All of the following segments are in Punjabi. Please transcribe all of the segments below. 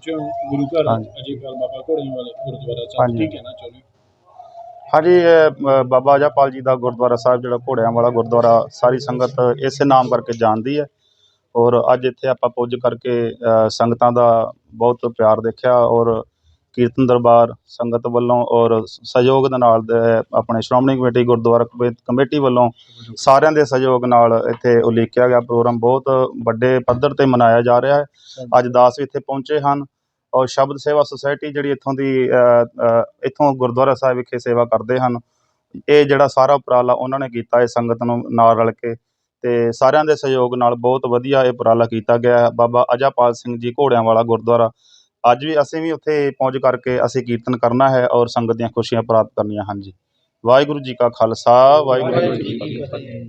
ਪਹੁੰਚੇ ਹੋ ਗੁਰੂ ਘਰ ਹਾਂਜੀ। ਬਾਬਾ ਘੋੜਿਆਂ ਵਾਲੇ ਗੁਰਦੁਆਰਾ ਸਾਹਿਬ ਹਾਂਜੀ। ਕੀ ਕਹਿਣਾ ਚਾਹੁੰਦੇ ਹੋ? ਹਾਂਜੀ ਇਹ, ਅ, ਬਾਬਾ ਅਜਾਪਾਲ ਜੀ ਦਾ ਗੁਰਦੁਆਰਾ ਸਾਹਿਬ ਜਿਹੜਾ ਘੋੜਿਆਂ ਵਾਲਾ ਗੁਰਦੁਆਰਾ ਸਾਰੀ ਸੰਗਤ ਇਸੇ ਨਾਮ ਕਰਕੇ ਜਾਣਦੀ ਹੈ ਔਰ ਅੱਜ ਇੱਥੇ ਆਪਾਂ ਪੁੱਜ ਕਰਕੇ ਅ, ਸੰਗਤਾਂ ਦਾ ਬਹੁਤ ਪਿਆਰ ਦੇਖਿਆ ਔਰ ਕੀਰਤਨ ਦਰਬਾਰ ਸੰਗਤ ਵੱਲੋਂ ਔਰ ਸਹਿਯੋਗ ਦੇ ਨਾਲ ਦੇ ਆਪਣੇ Shiromani committee Gurdwara committee- committee ਵੱਲੋਂ ਸਾਰਿਆਂ ਦੇ ਸਹਿਯੋਗ ਨਾਲ ਇੱਥੇ ਉਲੀਕਿਆ ਗਿਆ ਪ੍ਰੋਗਰਾਮ ਬਹੁਤ ਵੱਡੇ ਪੱਧਰ ਤੇ ਮਨਾਇਆ ਜਾ ਰਿਹਾ ਹੈ ਅੱਜ ਦਾਸ ਵੀ ਇੱਥੇ ਪਹੁੰਚੇ ਹਨ ਔਰ ਸ਼ਬਦ ਸੇਵਾ ਸੁਸਾਇਟੀ ਜਿਹੜੀ ਇੱਥੋਂ ਦੀ ਇੱਥੋਂ ਗੁਰਦੁਆਰਾ ਸਾਹਿਬ ਵਿਖੇ ਸੇਵਾ ਕਰਦੇ ਹਨ। ਇਹ ਜਿਹੜਾ ਸਾਰਾ ਉਪਰਾਲਾ ਉਹਨਾਂ ਨੇ ਕੀਤਾ ਇਹ ਸੰਗਤ ਨੂੰ ਨਾਲ ਰਲ ਕੇ ਤੇ ਸਾਰਿਆਂ ਦੇ ਸਹਿਯੋਗ ਨਾਲ ਬਹੁਤ ਵਧੀਆ ਇਹ ਉਪਰਾਲਾ ਕੀਤਾ ਗਿਆ ਹੈ। ਬਾਬਾ ਅਜਾਪਾਲ ਸਿੰਘ ਜੀ ਘੋੜਿਆਂ ਵਾਲਾ ਗੁਰਦੁਆਰਾ। ਅੱਜ ਵੀ ਅਸੀਂ ਵੀ ਉੱਥੇ ਪਹੁੰਚ ਕਰਕੇ ਅਸੀਂ ਕੀਰਤਨ ਕਰਨਾ ਹੈ ਔਰ ਸੰਗਤ ਦੀਆਂ ਖੁਸ਼ੀਆਂ ਪ੍ਰਾਪਤ ਕਰਨੀਆਂ ਹਨ ਜੀ ਵਾਹਿਗੁਰੂ ਜੀ ਕਾ ਖਾਲਸਾ, ਵਾਹਿਗੁਰੂ ਜੀ ਕੀ ਫਤਿਹ।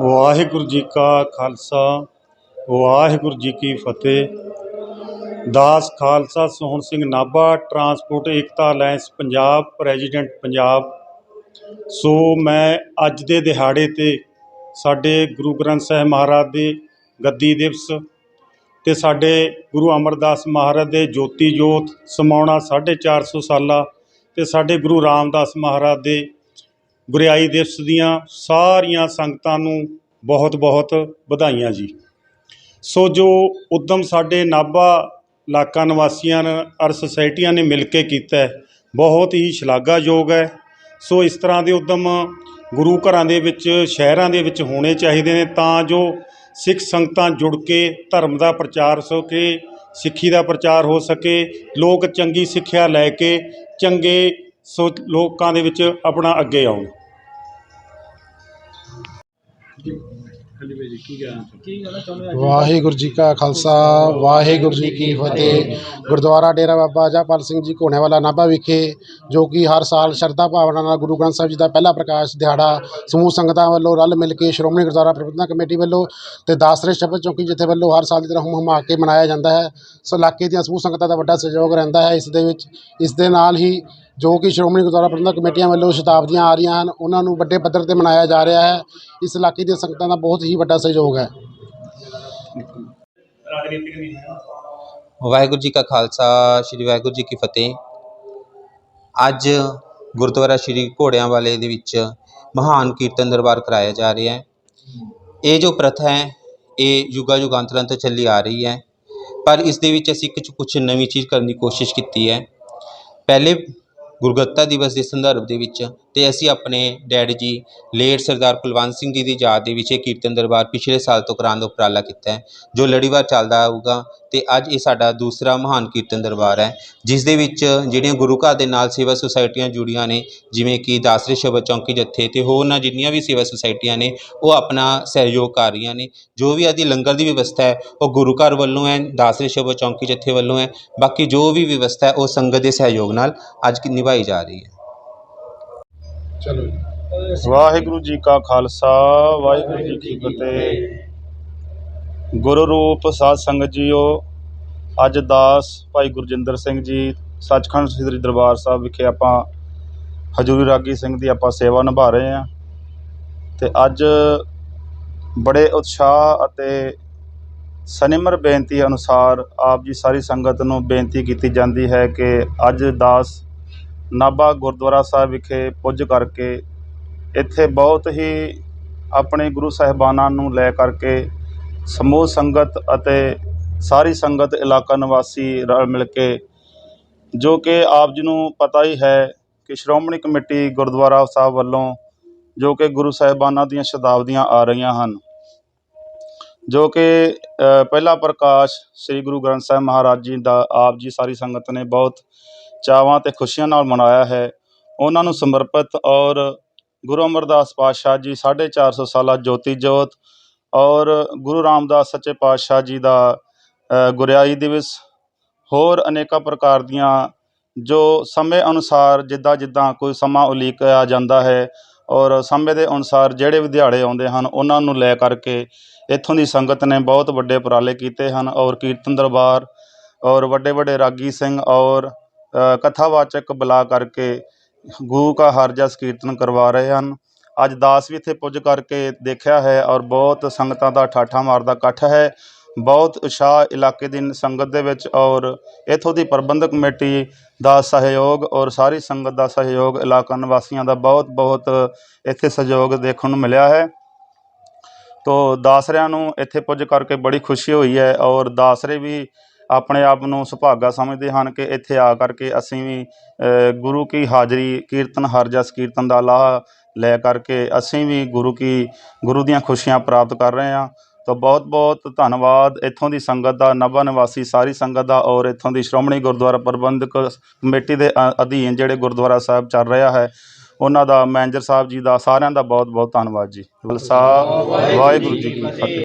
ਵਾਹਿਗੁਰੂ ਜੀ ਕਾ ਖਾਲਸਾ। ਵਾਹਿਗੁਰੂ ਜੀ ਕੀ ਫਤਿਹ। ਦਾਸ Khalsa Sohan Singh Nabha, transport Ekta alliance Punjab, president Punjab. So ਮੈਂ ਅੱਜ ਦੇ ਦਿਹਾੜੇ ਤੇ ਸਾਡੇ ਗੁਰੂ ਗ੍ਰੰਥ ਸਾਹਿਬ ਮਹਾਰਾਜ ਦੇ ਗੱਦੀ ਦਿਵਸ ਤੇ ਸਾਡੇ ਗੁਰੂ ਅਮਰਦਾਸ ਮਹਾਰਾਜ ਦੇ ਜੋਤੀ ਜੋਤ ਸਮਾਉਣਾ 450 ਸਾਲਾ ਤੇ ਸਾਡੇ ਗੁਰੂ ਰਾਮਦਾਸ ਮਹਾਰਾਜ ਦੇ ਗੁਰਿਆਈ ਦਿਵਸ ਦੀਆਂ ਸਾਰੀਆਂ ਸੰਗਤਾਂ ਨੂੰ ਬਹੁਤ ਬਹੁਤ ਵਧਾਈਆਂ ਜੀ। ਸੋ ਜੋ ਉੱਦਮ ਸਾਡੇ ਨਾਭਾ ਇਲਾਕਾ ਨਿਵਾਸੀਆਂ ਔਰ ਅਰ ਸੁਸਾਇਟੀਆਂ ਨੇ ਮਿਲ ਕੇ ਕੀਤਾ ਬਹੁਤ ਹੀ ਸ਼ਲਾਘਾਯੋਗ ਹੈ। ਸੋ ਇਸ ਤਰ੍ਹਾਂ ਦੇ ਉੱਦਮ ਗੁਰੂ ਘਰਾਂ ਦੇ ਵਿੱਚ, ਸ਼ਹਿਰਾਂ ਦੇ ਵਿੱਚ ਹੋਣੇ ਚਾਹੀਦੇ ਨੇ ਤਾਂ ਜੋ ਸਿੱਖ ਸੰਗਤਾਂ ਜੁੜ ਕੇ ਧਰਮ ਦਾ ਪ੍ਰਚਾਰ ਹੋ ਸਕੇ, ਸਿੱਖੀ ਦਾ ਪ੍ਰਚਾਰ ਹੋ ਸਕੇ, ਲੋਕ ਚੰਗੀ ਸਿੱਖਿਆ ਲੈ ਕੇ ਚੰਗੇ ਸੋ ਲੋਕਾਂ ਦੇ ਵਿੱਚ ਆਪਣਾ ਅੱਗੇ ਆਉਣ। ਹਾਂਜੀ ਭਾਈ ਜੀ ਕੀ ਕਹਿਣਾ ਕੀ ਕਹਿਣਾ ਚਾਹੁੰਦੇ ਹੋ ਵਾਹਿਗੁਰੂ ਜੀ ਕਾ ਖਾਲਸਾ, ਵਾਹਿਗੁਰੂ ਜੀ ਕੀ ਫਤਿਹ। ਗੁਰਦੁਆਰਾ ਡੇਰਾ ਬਾਬਾ ਜਾਪਾਲ ਸਿੰਘ ਜੀ ਘੋਣੇਵਾਲਾ ਨਾਭਾ ਵਿਖੇ, ਜੋ ਕਿ ਹਰ ਸਾਲ ਸ਼ਰਧਾ ਭਾਵਨਾ ਨਾਲ ਗੁਰੂ ਗ੍ਰੰਥ ਸਾਹਿਬ ਜੀ ਦਾ ਪਹਿਲਾ ਪ੍ਰਕਾਸ਼ ਦਿਹਾੜਾ ਸਮੂਹ ਸੰਗਤਾਂ ਵੱਲੋਂ ਰਲ ਮਿਲ ਕੇ ਸ਼੍ਰੋਮਣੀ ਗੁਰਦੁਆਰਾ ਪ੍ਰਬੰਧਕ ਕਮੇਟੀ ਵੱਲੋਂ ਤੇ ਦਾਸਰੇ ਸ਼ਬਦ ਚੌਕੀ ਜਿੱਥੇ ਵੱਲੋਂ ਹਰ ਸਾਲ ਦੀ ਤਰ੍ਹਾਂ ਹੁਮ ਹੁਮਾ ਕੇ ਮਨਾਇਆ ਜਾਂਦਾ ਹੈ। ਸੋ ਇਲਾਕੇ ਦੀਆਂ ਸਮੂਹ ਸੰਗਤਾਂ ਦਾ ਵੱਡਾ ਸਹਿਯੋਗ ਰਹਿੰਦਾ ਹੈ। ਇਸ ਦੇ ਵਿੱਚ, ਇਸ ਦੇ ਨਾਲ ਹੀ ਜੋ ਕਿ ਸ਼੍ਰੋਮਣੀ ਗੁਰਦੁਆਰਾ ਪ੍ਰਬੰਧਕ ਕਮੇਟੀਆਂ ਵੱਲੋਂ ਸ਼ਤਾਬਦੀਆਂ ਆ ਰਹੀਆਂ ਹਨ ਉਹਨਾਂ ਨੂੰ ਵੱਡੇ ਪੱਧਰ ਤੇ ਮਨਾਇਆ ਜਾ ਰਿਹਾ ਹੈ। ਇਸ ਇਲਾਕੇ ਦੀਆਂ ਸੰਗਤਾਂ ਦਾ ਬਹੁਤ ਹੀ ਵੱਡਾ ਸਹਿਯੋਗ ਹੈ। ਵਾਹਿਗੁਰੂ ਜੀ ਕਾ ਖਾਲਸਾ ਸ੍ਰੀ ਵਾਹਿਗੁਰੂ ਜੀ ਕੀ ਫਤਿਹ। ਅੱਜ ਗੁਰਦੁਆਰਾ ਸ੍ਰੀ ਘੋੜਿਆਂ ਵਾਲੇ ਦੇ ਵਿੱਚ ਮਹਾਨ ਕੀਰਤਨ ਦਰਬਾਰ ਕਰਾਇਆ ਜਾ ਰਿਹਾ ਹੈ। ਇਹ ਜੋ ਪ੍ਰਥਾ ਹੈ ਇਹ ਯੁਗਾ ਯੁਗਾਂਤਰਾਂ ਤੋਂ ਚੱਲੀ ਆ ਰਹੀ ਹੈ। ਪਰ ਇਸ ਦੇ ਵਿੱਚ ਅਸੀਂ ਕੁਝ ਕੁਝ ਨਵੀਂ ਚੀਜ਼ ਕਰਨ ਦੀ ਕੋਸ਼ਿਸ਼ ਕੀਤੀ ਹੈ। ਪਹਿਲੇ ਗੁਰਗੱਤਾ ਦਿਵਸ ਦੇ ਸੰਦਰਭ ਦੇ ਵਿੱਚ ਅਤੇ ਅਸੀਂ ਆਪਣੇ ਡੈਡ ਜੀ, ਲੇਟ ਸਰਦਾਰ ਕੁਲਵੰਤ ਸਿੰਘ ਜੀ ਦੀ ਯਾਦ ਦੇ ਵਿੱਚ ਇਹ ਕੀਰਤਨ ਦਰਬਾਰ ਪਿਛਲੇ ਸਾਲ ਤੋਂ ਕਰਾਉਣ ਦਾ ਉਪਰਾਲਾ ਕੀਤਾ ਹੈ, ਜੋ ਲੜੀਵਾਰ ਚੱਲਦਾ ਆਊਗਾ ਅਤੇ ਅੱਜ ਇਹ ਸਾਡਾ ਦੂਸਰਾ ਮਹਾਨ ਕੀਰਤਨ ਦਰਬਾਰ ਹੈ, ਜਿਸ ਦੇ ਵਿੱਚ ਜਿਹੜੀਆਂ ਗੁਰੂ ਘਰ ਦੇ ਨਾਲ ਸੇਵਾ ਸੁਸਾਇਟੀਆਂ ਜੁੜੀਆਂ ਨੇ, ਜਿਵੇਂ ਕਿ ਦਾਸਰੇ ਸ਼ਬਦ ਚੌਂਕੀ ਜੱਥੇ ਅਤੇ ਹੋਰਨਾਂ ਜਿੰਨੀਆਂ ਵੀ ਸੇਵਾ ਸੁਸਾਇਟੀਆਂ ਨੇ, ਉਹ ਆਪਣਾ ਸਹਿਯੋਗ ਕਰ ਰਹੀਆਂ ਨੇ, ਜੋ ਵੀ ਆਦੀ ਲੰਗਰ ਦੀ ਵਿਵਸਥਾ ਹੈ, ਉਹ ਗੁਰੂ ਘਰ ਵੱਲੋਂ ਹੈ, ਦਾਸਰੇ ਸ਼ਬਦ ਚੌਂਕੀ ਜੱਥੇ ਵੱਲੋਂ ਹੈ, ਬਾਕੀ ਜੋ ਵੀ ਵਿਵਸਥਾ ਹੈ, ਉਹ ਸੰਗਤ ਦੇ ਸਹਿਯੋਗ ਨਾਲ ਅੱਜ ਨਿਭਾਈ ਜਾ ਰਹੀ ਹੈ। ਵਾਹਿਗੁਰੂ ਜੀ ਕਾ ਖਾਲਸਾ, ਵਾਹਿਗੁਰੂ ਜੀ ਕੀ ਫਤਿਹ। ਗੁਰੂ ਰੂਪ ਸਾਧ ਸੰਗਤ ਜੀਓ, ਅੱਜ ਦਾਸ ਭਾਈ ਗੁਰਜਿੰਦਰ ਸਿੰਘ ਜੀ, ਸੱਚਖੰਡ ਸ੍ਰੀ ਦਰਬਾਰ ਸਾਹਿਬ ਵਿਖੇ ਆਪਾਂ ਹਜੂਰੀ ਰਾਗੀ ਸਿੰਘ ਦੀ ਆਪਾਂ ਸੇਵਾ ਨਿਭਾ ਰਹੇ ਹਾਂ। ਤੇ ਅੱਜ ਬੜੇ ਉਤਸ਼ਾਹ ਅਤੇ ਸਨਿਮਰ ਬੇਨਤੀ ਅਨੁਸਾਰ ਆਪ ਜੀ ਸਾਰੀ ਸੰਗਤ ਨੂੰ ਬੇਨਤੀ ਕੀਤੀ ਜਾਂਦੀ ਹੈ ਕਿ ਅੱਜ ਦਾਸ ਨਾਭਾ ਗੁਰਦੁਆਰਾ ਸਾਹਿਬ ਵਿਖੇ ਪੁੱਜ ਕਰਕੇ ਇੱਥੇ ਬਹੁਤ ਹੀ ਆਪਣੇ ਗੁਰੂ ਸਾਹਿਬਾਨਾਂ ਨੂੰ ਲੈ ਕਰਕੇ ਸਮੂਹ ਸੰਗਤ ਅਤੇ ਸਾਰੀ ਸੰਗਤ ਇਲਾਕਾ ਨਿਵਾਸੀ ਰਲ ਮਿਲ ਕੇ, ਜੋ ਕਿ ਆਪ ਜੀ ਨੂੰ ਪਤਾ ਹੀ ਹੈ ਕਿ ਸ਼੍ਰੋਮਣੀ ਕਮੇਟੀ ਗੁਰਦੁਆਰਾ ਸਾਹਿਬ ਵੱਲੋਂ ਜੋ ਕਿ ਗੁਰੂ ਸਾਹਿਬਾਨਾਂ ਦੀਆਂ ਸ਼ਤਾਬਦੀਆਂ ਆ ਰਹੀਆਂ ਹਨ, ਜੋ ਕਿ ਪਹਿਲਾ ਪ੍ਰਕਾਸ਼ ਸ੍ਰੀ ਗੁਰੂ ਗ੍ਰੰਥ ਸਾਹਿਬ ਮਹਾਰਾਜ ਜੀ ਦਾ ਆਪ ਜੀ ਸਾਰੀ ਸੰਗਤ ਨੇ ਬਹੁਤ ਚਾਵਾਂ ਅਤੇ ਖੁਸ਼ੀਆਂ ਨਾਲ ਮਨਾਇਆ ਹੈ। ਉਹਨਾਂ ਨੂੰ ਸਮਰਪਿਤ ਔਰ ਗੁਰੂ ਅਮਰਦਾਸ ਪਾਤਸ਼ਾਹ ਜੀ 450 ਸਾਲਾ ਜੋਤੀ ਜੋਤ ਔਰ ਗੁਰੂ ਰਾਮਦਾਸ ਸੱਚੇ ਪਾਤਸ਼ਾਹ ਜੀ ਦਾ ਗੁਰਿਆਈ ਦਿਵਸ ਹੋਰ ਅਨੇਕਾਂ ਪ੍ਰਕਾਰ ਦੀਆਂ ਜੋ ਸਮੇਂ ਅਨੁਸਾਰ ਜਿੱਦਾਂ ਜਿੱਦਾਂ ਕੋਈ ਸਮਾਂ ਉਲੀਕਿਆ ਜਾਂਦਾ ਹੈ ਔਰ ਸਮੇਂ ਦੇ ਅਨੁਸਾਰ ਜਿਹੜੇ ਵੀ ਦਿਹਾੜੇ ਆਉਂਦੇ ਹਨ, ਉਹਨਾਂ ਨੂੰ ਲੈ ਕਰਕੇ ਇੱਥੋਂ ਦੀ ਸੰਗਤ ਨੇ ਬਹੁਤ ਵੱਡੇ ਉਪਰਾਲੇ ਕੀਤੇ ਹਨ ਔਰ ਕੀਰਤਨ ਦਰਬਾਰ ਔਰ ਵੱਡੇ ਵੱਡੇ ਰਾਗੀ ਸਿੰਘ ਔਰ ਕਥਾਵਾਚਕ ਬੁਲਾ ਕਰਕੇ ਗੁਰੂ ਕਾ ਹਰ ਜਸ ਕੀਰਤਨ ਕਰਵਾ ਰਹੇ ਹਨ। ਅੱਜ ਦਾਸ ਵੀ ਇੱਥੇ ਪੁੱਜ ਕਰਕੇ ਦੇਖਿਆ ਹੈ ਔਰ ਬਹੁਤ ਸੰਗਤਾਂ ਦਾ ਠਾਠਾ ਮਾਰਦਾ ਇਕੱਠ ਹੈ। ਬਹੁਤ ਉਤਸ਼ਾਹ ਇਲਾਕੇ ਦੀ ਸੰਗਤ ਦੇ ਵਿੱਚ ਔਰ ਇੱਥੋਂ ਦੀ ਪ੍ਰਬੰਧਕ ਕਮੇਟੀ ਦਾ ਸਹਿਯੋਗ ਔਰ ਸਾਰੀ ਸੰਗਤ ਦਾ ਸਹਿਯੋਗ ਇਲਾਕਾ ਨਿਵਾਸੀਆਂ ਦਾ ਬਹੁਤ ਬਹੁਤ ਇੱਥੇ ਸਹਿਯੋਗ ਦੇਖਣ ਨੂੰ ਮਿਲਿਆ ਹੈ। ਤੋ ਦਾਸਰਿਆਂ ਨੂੰ ਇੱਥੇ ਪੁੱਜ ਕਰਕੇ ਬੜੀ ਖੁਸ਼ੀ ਹੋਈ ਹੈ ਔਰ ਦਾਸਰੇ ਵੀ ਆਪਣੇ ਆਪ ਨੂੰ ਸੁਭਾਗਾ ਸਮਝਦੇ ਹਨ ਕਿ ਇੱਥੇ ਆ ਕਰਕੇ ਅਸੀਂ ਵੀ ਗੁਰੂ ਕੀ ਹਾਜ਼ਰੀ ਕੀਰਤਨ, ਹਰ ਜਸ ਕੀਰਤਨ ਦਾ ਲਾਹਾ ਲੈ ਕਰਕੇ ਅਸੀਂ ਵੀ ਗੁਰੂ ਕੀ, ਗੁਰੂ ਦੀਆਂ ਖੁਸ਼ੀਆਂ ਪ੍ਰਾਪਤ ਕਰ ਰਹੇ ਹਾਂ। ਤਾਂ ਬਹੁਤ ਬਹੁਤ ਧੰਨਵਾਦ। ਇੱਥੋਂ ਦੀ ਸੰਗਤ ਦਾ, ਨਵਾਂ ਨਿਵਾਸੀ ਸਾਰੀ ਸੰਗਤ ਦਾ ਔਰ ਇੱਥੋਂ ਦੀ ਸ਼੍ਰੋਮਣੀ ਗੁਰਦੁਆਰਾ ਪ੍ਰਬੰਧਕ ਕਮੇਟੀ ਦੇ, ਅ- ਅਧੀਨ ਜਿਹੜੇ ਗੁਰਦੁਆਰਾ ਸਾਹਿਬ ਚੱਲ ਰਿਹਾ ਹੈ, ਉਹਨਾਂ ਦਾ ਮੈਨੇਜਰ ਸਾਹਿਬ ਜੀ ਦਾ ਸਾਰਿਆਂ ਦਾ ਬਹੁਤ ਬਹੁਤ ਧੰਨਵਾਦ ਜੀ। ਖਾਲਸਾ ਵਾਹਿਗੁਰੂ ਜੀ ਕੀ ਫਤਿਹ।